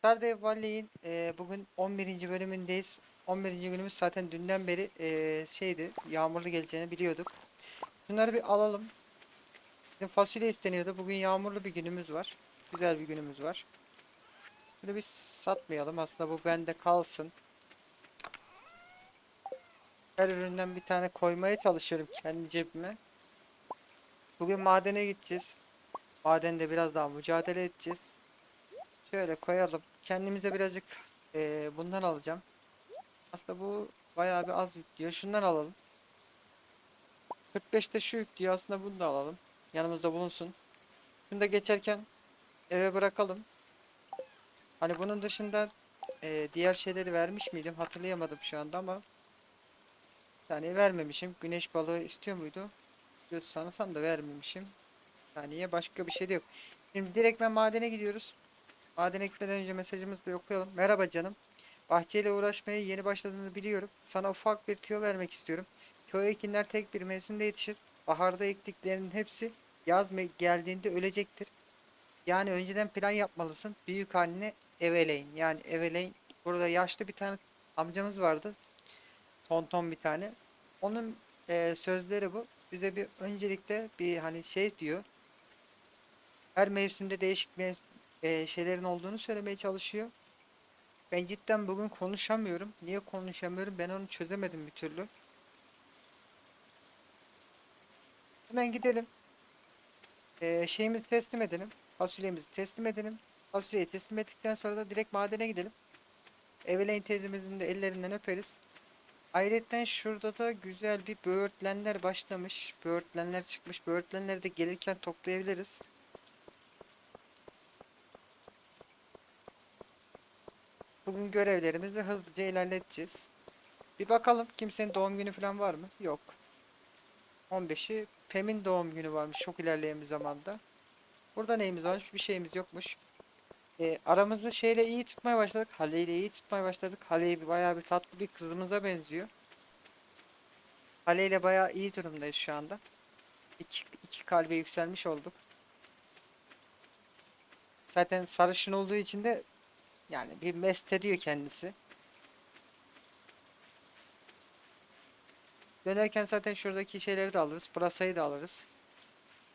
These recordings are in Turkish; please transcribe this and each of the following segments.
Stardew Valley'in e, bugün 11. bölümündeyiz. 11. günümüz zaten dünden beri e, şeydi, yağmurlu geleceğini biliyorduk. Bunları bir alalım. Dün fasulye isteniyordu. Bugün yağmurlu bir günümüz var. Güzel bir günümüz var. Bunu biz satmayalım. Aslında bu bende kalsın. Her üründen bir tane koymaya çalışıyorum kendi cebime. Bugün madene gideceğiz. Madende biraz daha mücadele edeceğiz. Şöyle koyalım. Kendimize birazcık eee, bundan alacağım. Aslında bu bayağı bir az yük diyor. Şundan alalım. 45'te şu yük diyor. Aslında bunu da alalım. Yanımızda bulunsun. Şunu da geçerken eve bırakalım. Hani bunun dışında eee, diğer şeyleri vermiş miydim? Hatırlayamadım şu anda ama saniye vermemişim. Güneş balığı istiyor muydu? Diyordu sanırsam da vermemişim. Saniye başka bir şey de yok. Şimdi direkt ben madene gidiyoruz. Madene gitmeden önce mesajımızı bir okuyalım. Merhaba canım. Bahçeyle uğraşmaya yeni başladığını biliyorum. Sana ufak bir tüyo vermek istiyorum. Köy ekinler tek bir mevsimde yetişir. Baharda ektiklerinin hepsi yaz geldiğinde ölecektir. Yani önceden plan yapmalısın. Büyük haline eveleyin. Yani eveleyin. Burada yaşlı bir tane amcamız vardı. Tonton bir tane. Onun eee, sözleri bu. Bize bir öncelikle bir hani şey diyor. Her mevsimde değişik mev- eee, şeylerin olduğunu söylemeye çalışıyor. Ben cidden bugün konuşamıyorum. Niye konuşamıyorum? Ben onu çözemedim bir türlü. Hemen gidelim. Eee, şeyimizi teslim edelim. Fasulyemizi teslim edelim. Fasulyeyi teslim ettikten sonra da direkt madene gidelim. Evelyn teyzemizin de ellerinden öperiz. Ayrıca şurada da güzel bir böğürtlenler başlamış. Böğürtlenler çıkmış. Böğürtlenleri de gelirken toplayabiliriz. Bugün görevlerimizi hızlıca ilerleteceğiz. Bir bakalım kimsenin doğum günü falan var mı? Yok. 15'i Pem'in doğum günü varmış çok ilerleyen bir zamanda. Burada neyimiz varmış? Bir şeyimiz yokmuş. E, aramızı şeyle iyi tutmaya başladık. Hale ile iyi tutmaya başladık. Hale bayağı bir tatlı bir kızımıza benziyor. Hale ile bayağı iyi durumdayız şu anda. İki, iki kalbe yükselmiş olduk. Zaten sarışın olduğu için de yani bir mest ediyor kendisi. Dönerken zaten şuradaki şeyleri de alırız. Pırasayı da alırız.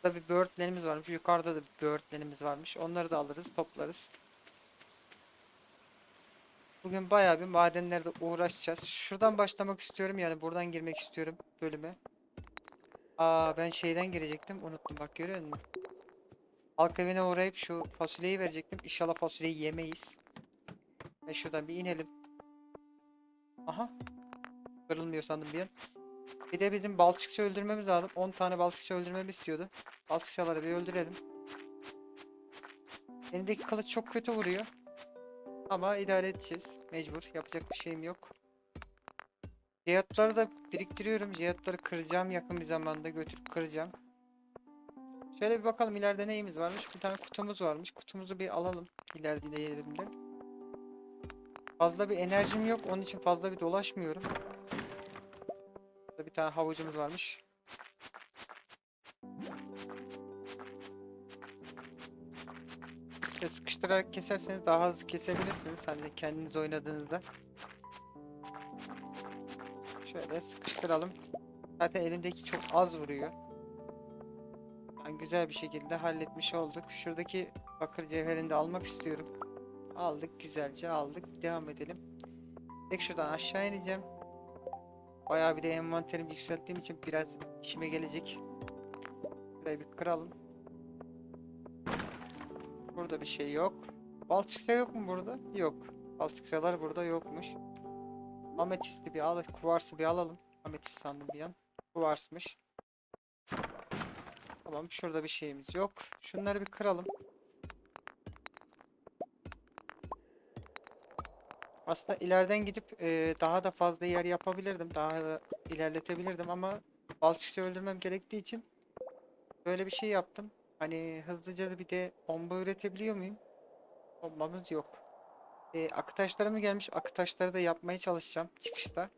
Burada bir böğürtlenimiz varmış. Yukarıda da bir böğürtlenimiz varmış. Onları da alırız, toplarız. Bugün bayağı bir madenlerde uğraşacağız. Şuradan başlamak istiyorum yani buradan girmek istiyorum bölüme. Aa ben şeyden girecektim. Unuttum bak görüyor musun? Halk evine uğrayıp şu fasulyeyi verecektim. İnşallah fasulyeyi yemeyiz. Ve şuradan bir inelim. Aha. Kırılmıyor sandım bir an. Bir de bizim balçıkçı öldürmemiz lazım. 10 tane balçıkçı öldürmemi istiyordu. Balçıkçıları bir öldürelim. Elindeki kılıç çok kötü vuruyor. Ama idare edeceğiz. Mecbur. Yapacak bir şeyim yok. Cihazları da biriktiriyorum. Cihazları kıracağım yakın bir zamanda. Götürüp kıracağım. Şöyle bir bakalım ileride neyimiz varmış. Bir tane kutumuz varmış. Kutumuzu bir alalım. İleride yerinde. Fazla bir enerjim yok. Onun için fazla bir dolaşmıyorum. Burada bir tane havucumuz varmış. İşte sıkıştırarak keserseniz daha hızlı kesebilirsiniz. Hani kendiniz oynadığınızda. Şöyle sıkıştıralım. Zaten elimdeki çok az vuruyor. Yani güzel bir şekilde halletmiş olduk. Şuradaki bakır cevherini de almak istiyorum. Aldık güzelce aldık. Devam edelim. Tek şuradan aşağı ineceğim. Bayağı bir de envanterimi yükselttiğim için biraz işime gelecek. Burayı bir kıralım. Burada bir şey yok. Balçıkça yok mu burada? Yok. Balçıkçalar burada yokmuş. Ametisti bir al, kuvarsı bir alalım. Ametist sandım bir an. Kuvarsmış. Tamam şurada bir şeyimiz yok. Şunları bir kıralım. Aslında ileriden gidip e, daha da fazla yer yapabilirdim. Daha da ilerletebilirdim ama balçıkçı öldürmem gerektiği için böyle bir şey yaptım. Hani hızlıca bir de bomba üretebiliyor muyum? Bombamız yok. E, akı taşlarım gelmiş. Akı taşları da yapmaya çalışacağım çıkışta.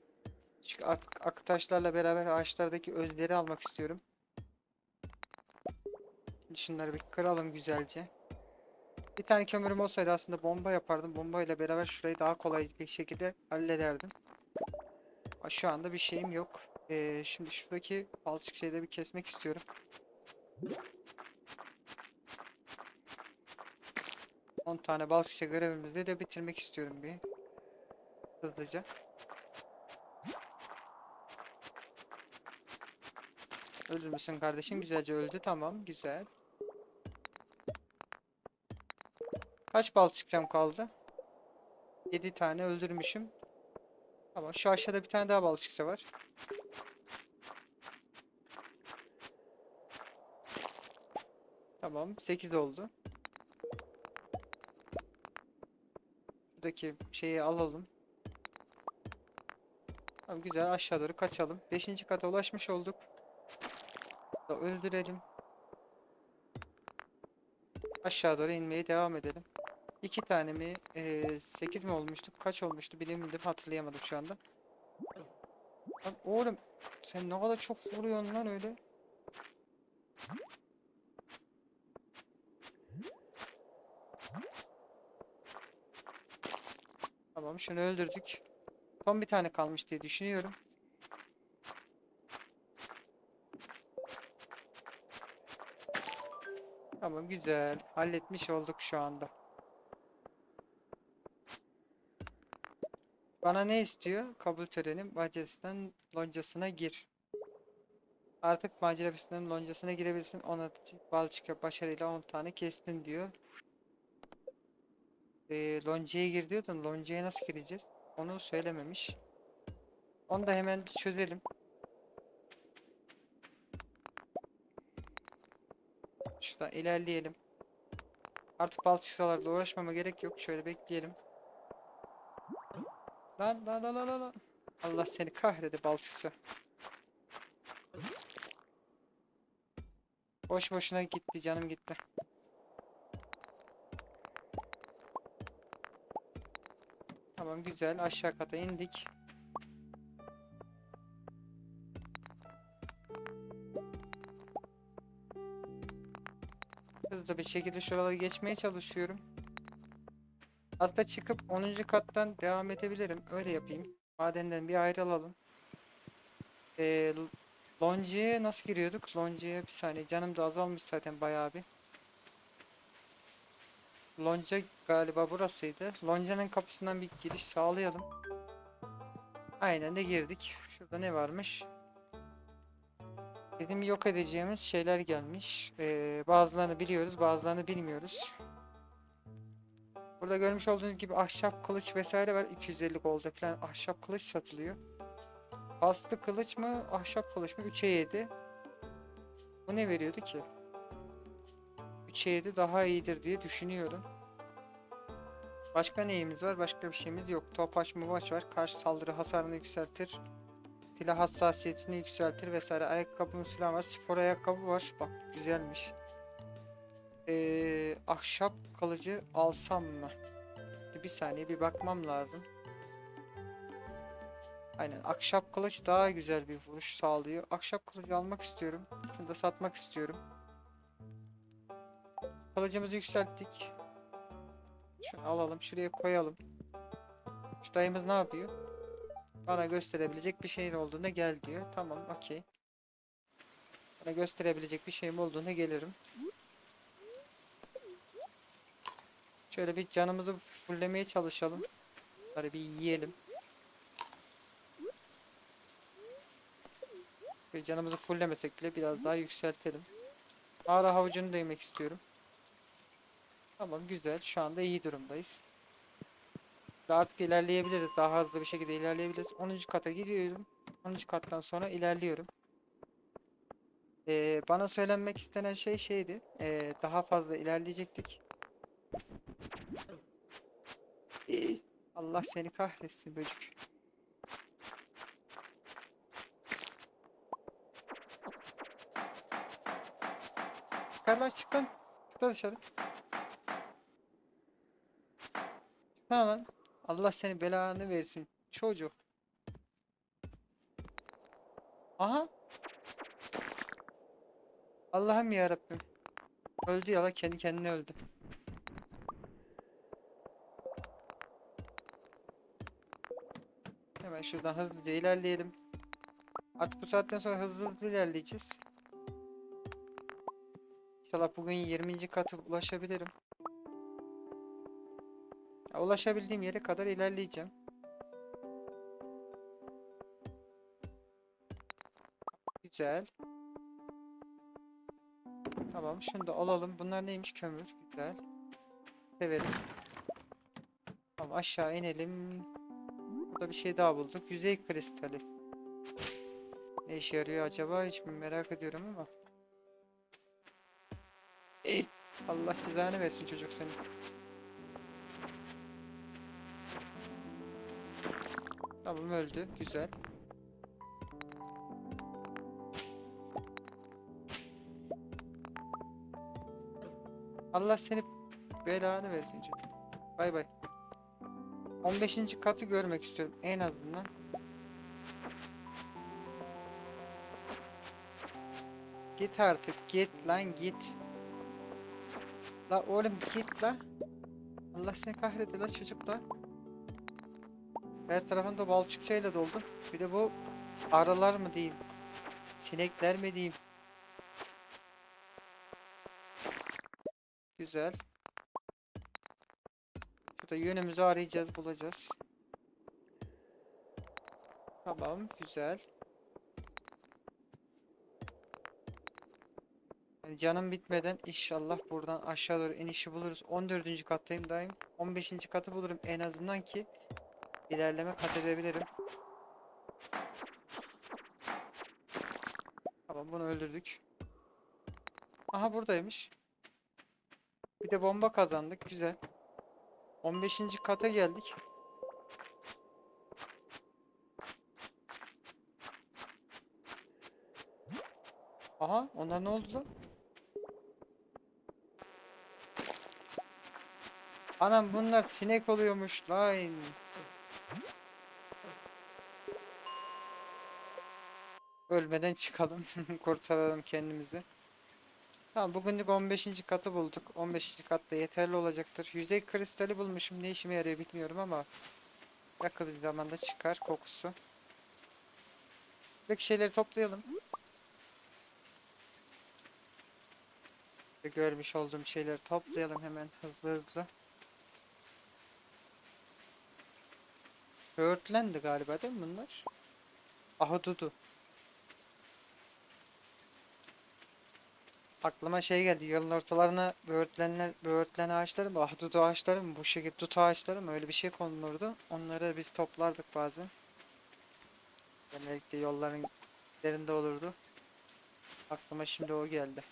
Çünkü ak akı taşlarla beraber ağaçlardaki özleri almak istiyorum. Şimdi şunları bir kıralım güzelce. Bir tane kömürüm olsaydı aslında bomba yapardım. Bomba ile beraber şurayı daha kolay bir şekilde hallederdim. Şu anda bir şeyim yok. Ee, şimdi şuradaki balçık şeyleri bir kesmek istiyorum. On tane balçıkça görevimizi de bitirmek istiyorum bir. Hızlıca. Öldür müsün kardeşim? Güzelce öldü. Tamam. Güzel. Kaç balçıkçam kaldı? 7 tane öldürmüşüm. Tamam. Şu aşağıda bir tane daha balçıkça var. Tamam. 8 oldu. Şuradaki şeyi alalım. Tamam, güzel aşağı doğru kaçalım. 5. kata ulaşmış olduk. Öldürelim. Aşağı doğru inmeye devam edelim. İki tane mi? 8 mi olmuştuk? Kaç olmuştu? Bilemedim hatırlayamadım şu anda. Lan oğlum sen ne kadar çok vuruyorsun lan öyle. Tamam şunu öldürdük. Son bir tane kalmış diye düşünüyorum. Tamam güzel. Halletmiş olduk şu anda. Bana ne istiyor? Kabul töreni Macaristan loncasına gir. Artık Macaristan loncasına girebilirsin. 10 atıcı balçıka başarıyla 10 tane kestin diyor. Ee, loncaya gir diyor da loncaya nasıl gireceğiz? Onu söylememiş. Onu da hemen çözelim. Şuradan ilerleyelim. Artık balçıksalarla uğraşmama gerek yok. Şöyle bekleyelim. Lan lan lan lan lan. Allah seni kahrede balçıkça. Boş boşuna gitti canım gitti. Tamam güzel aşağı kata indik. Hızlı bir şekilde şuraları geçmeye çalışıyorum. Hatta çıkıp 10. kattan devam edebilirim. Öyle yapayım. Madenden bir ayrılalım. Ee, Lonca'ya nasıl giriyorduk? Lonca'ya bir saniye. Canım da azalmış zaten bayağı bir. Lonca galiba burasıydı. Lonca'nın kapısından bir giriş sağlayalım. Aynen de girdik. Şurada ne varmış? Bizim yok edeceğimiz şeyler gelmiş. Ee, bazılarını biliyoruz, bazılarını bilmiyoruz. Burada görmüş olduğunuz gibi ahşap kılıç vesaire var. 250 golda falan ahşap kılıç satılıyor. Bastı kılıç mı, ahşap kılıç mı? 3'e 7. Bu ne veriyordu ki? 3'e 7 daha iyidir diye düşünüyorum. Başka neyimiz var? Başka bir şeyimiz yok. Topaç muvaç var. Karşı saldırı hasarını yükseltir. Silah hassasiyetini yükseltir vesaire. Ayakkabımız falan var. Spor ayakkabı var. Bak güzelmiş. Ee, ahşap kılıcı alsam mı? Bir saniye bir bakmam lazım. Aynen ahşap kılıç daha güzel bir vuruş sağlıyor. Ahşap kılıcı almak istiyorum. Bunu da satmak istiyorum. Kılıcımızı yükselttik. Şunu alalım. Şuraya koyalım. Şu dayımız ne yapıyor? Bana gösterebilecek bir şeyin olduğunda gel diyor. Tamam okey. Bana gösterebilecek bir şeyim olduğunda gelirim. Şöyle bir canımızı fullemeye çalışalım. Böyle bir yiyelim. Böyle canımızı fullemesek bile biraz daha yükseltelim. Ağrı havucunu da yemek istiyorum. Tamam güzel. Şu anda iyi durumdayız. Artık ilerleyebiliriz. Daha hızlı bir şekilde ilerleyebiliriz. 10. kata gidiyorum. 10. kattan sonra ilerliyorum. Ee, bana söylenmek istenen şey şeydi. Ee, daha fazla ilerleyecektik. Allah seni kahretsin böcük. Çıkar lan çık lan. Çık lan dışarı. Çıksana lan. Allah seni belanı versin. Çocuk. Aha. Allah'ım ya Rabbim. Öldü ya kendi kendine öldü. Hemen şuradan hızlıca ilerleyelim. Artık bu saatten sonra hızlı hızlı ilerleyeceğiz. İnşallah bugün 20. katı ulaşabilirim. Ya, ulaşabildiğim yere kadar ilerleyeceğim. Güzel. Tamam şunu da alalım. Bunlar neymiş? Kömür. Güzel. Severiz. Tamam aşağı inelim. Burada bir şey daha bulduk. Yüzey kristali. Ne işe yarıyor acaba? Hiç merak ediyorum ama. Ey, Allah cezanı versin çocuk seni. Tamam öldü. Güzel. Allah seni belanı versin çocuk. Bay bay. 15. katı görmek istiyorum en azından. Git artık git lan git. La oğlum git la. Allah seni kahretti la çocuk la. Her tarafında balçıkçayla doldu. Bir de bu arılar mı diyeyim? Sinekler mi diyeyim? Güzel. Burada yönümüzü arayacağız, bulacağız. Tamam, güzel. Yani canım bitmeden inşallah buradan aşağı doğru inişi buluruz. 14. kattayım daim. 15. katı bulurum en azından ki ilerleme kat edebilirim. Tamam bunu öldürdük. Aha buradaymış. Bir de bomba kazandık. Güzel. 15. kata geldik. Aha onlar ne oldu lan? Anam bunlar sinek oluyormuş lan. Ölmeden çıkalım. Kurtaralım kendimizi. Tamam bugünlük 15. katı bulduk. 15. katta yeterli olacaktır. Yüzey kristali bulmuşum. Ne işime yarıyor bilmiyorum ama yakın bir zamanda çıkar kokusu. Buradaki şeyleri toplayalım. Görmüş olduğum şeyleri toplayalım hemen hızlı hızlı. Böğürtlendi galiba değil mi bunlar? Ahududu. Aklıma şey geldi. Yolun ortalarına böğürtlenler, böğürtlen ağaçları mı? Ahududu ağaçları mı? Bu şekilde dut ağaçları mı? Öyle bir şey konulurdu. Onları biz toplardık bazen. Genellikle yolların üzerinde olurdu. Aklıma şimdi o geldi.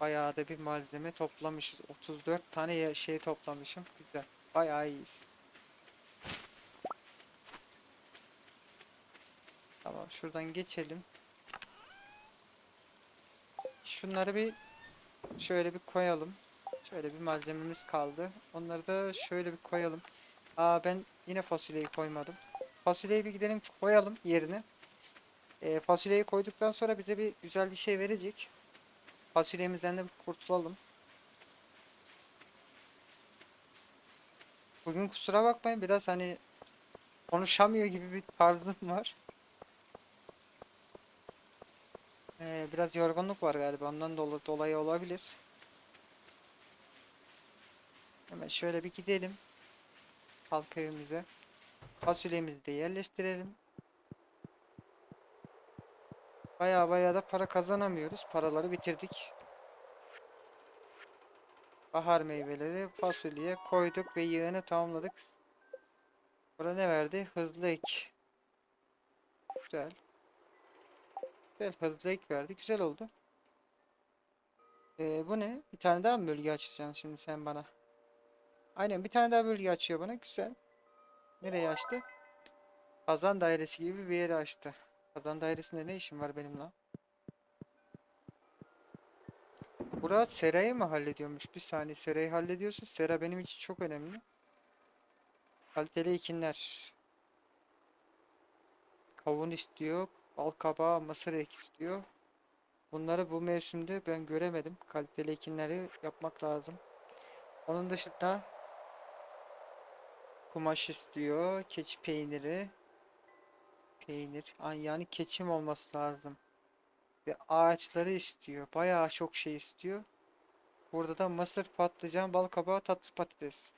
Bayağı da bir malzeme toplamışız. 34 tane şey toplamışım. Güzel. Bayağı iyiyiz. Tamam şuradan geçelim. Şunları bir şöyle bir koyalım. Şöyle bir malzememiz kaldı. Onları da şöyle bir koyalım. Aa ben yine fasulyeyi koymadım. Fasulyeyi bir gidelim koyalım yerine. Ee, fasulyeyi koyduktan sonra bize bir güzel bir şey verecek. Fasulyemizden de kurtulalım. Bugün kusura bakmayın biraz hani konuşamıyor gibi bir tarzım var. Ee, biraz yorgunluk var galiba ondan dolu dolayı olabilir. Hemen şöyle bir gidelim. Halk evimize. Fasulyemizi de yerleştirelim. Baya baya da para kazanamıyoruz. Paraları bitirdik. Bahar meyveleri fasulyeye koyduk ve yığını tamamladık. Burada ne verdi? Hızlı ek. Güzel. Güzel hızlı ek verdi. Güzel oldu. Ee, bu ne? Bir tane daha mı bölge açacaksın şimdi sen bana? Aynen bir tane daha bölge açıyor bana. Güzel. Nereye açtı? Kazan dairesi gibi bir yere açtı. Kazan dairesinde ne işim var benim lan? Bura serayı mı hallediyormuş? Bir saniye serayı hallediyorsa sera benim için çok önemli. Kaliteli ekinler. Kavun istiyor. Bal kabağı, mısır ek istiyor. Bunları bu mevsimde ben göremedim. Kaliteli ekinleri yapmak lazım. Onun dışında Kumaş istiyor. Keçi peyniri. Peynir. Yani keçim olması lazım. Ve ağaçları istiyor. Bayağı çok şey istiyor. Burada da mısır, patlıcan, bal kabağı, tatlı patates.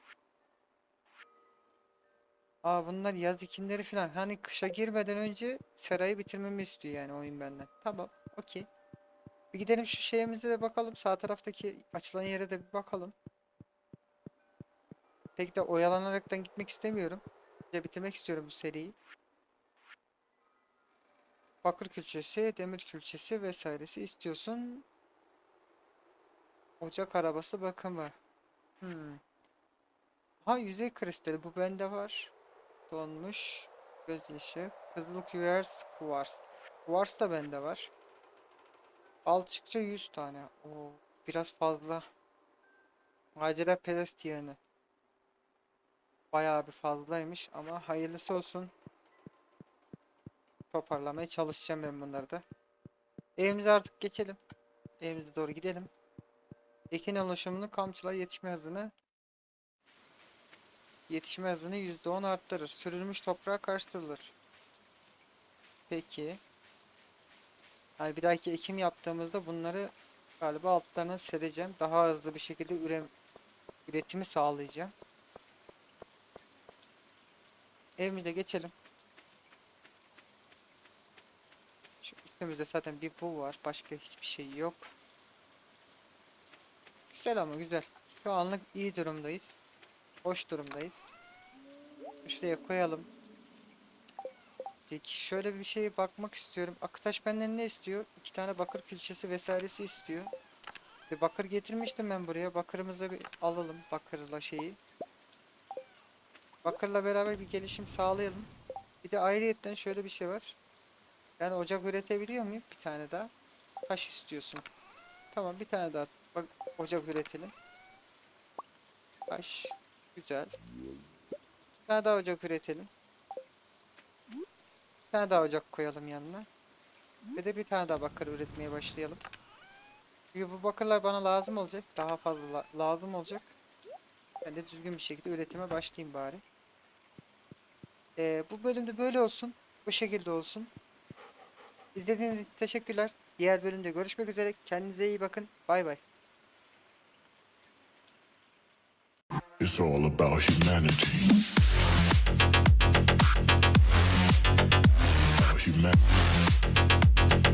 Aa bunlar yaz ekinleri falan. Hani kışa girmeden önce serayı bitirmemi istiyor yani oyun benden. Tamam, okey. Bir gidelim şu şeyimize de bakalım. Sağ taraftaki açılan yere de bir bakalım. Pek de oyalanaraktan gitmek istemiyorum. Önce bitirmek istiyorum bu seriyi. Bakır külçesi, demir külçesi vesairesi istiyorsun. Ocak arabası bakımı. Hmm. Ha yüzey kristali bu bende var. Donmuş. Gözyaşı. Kızıl küvers kuvars. Kuvars da bende var. Alçıkça 100 tane. Oo, biraz fazla. Macera perest yağını. Bayağı bir fazlaymış ama hayırlısı olsun. Toparlamaya çalışacağım ben bunları da. Evimize artık geçelim. Evimize doğru gidelim. Ekin oluşumunu kamçıla yetişme hızını yetişme hızını %10 arttırır. Sürülmüş toprağa karıştırılır. Peki. Yani bir dahaki ekim yaptığımızda bunları galiba altlarına sereceğim. Daha hızlı bir şekilde ürem üretimi sağlayacağım. Evimize geçelim. Şu üstümüzde zaten bir bu var. Başka hiçbir şey yok. Güzel ama güzel. Şu anlık iyi durumdayız. Hoş durumdayız. Şuraya koyalım. Peki şöyle bir şeye bakmak istiyorum. Akıtaş benden ne istiyor? İki tane bakır külçesi vesairesi istiyor. Ve bakır getirmiştim ben buraya. Bakırımızı bir alalım. Bakırla şeyi. Bakırla beraber bir gelişim sağlayalım. Bir de ayrıyetten şöyle bir şey var. Yani ocak üretebiliyor muyum? Bir tane daha. Taş istiyorsun. Tamam bir tane daha bak ocak üretelim. Taş. Güzel. Bir tane daha ocak üretelim. Bir tane daha ocak koyalım yanına. Ve de bir tane daha bakır üretmeye başlayalım. Çünkü bu bakırlar bana lazım olacak. Daha fazla la- lazım olacak. Ben de düzgün bir şekilde üretime başlayayım bari. Ee, bu bölümde böyle olsun. Bu şekilde olsun. İzlediğiniz için teşekkürler. Diğer bölümde görüşmek üzere. Kendinize iyi bakın. Bay bay. It's all about humanity. About human-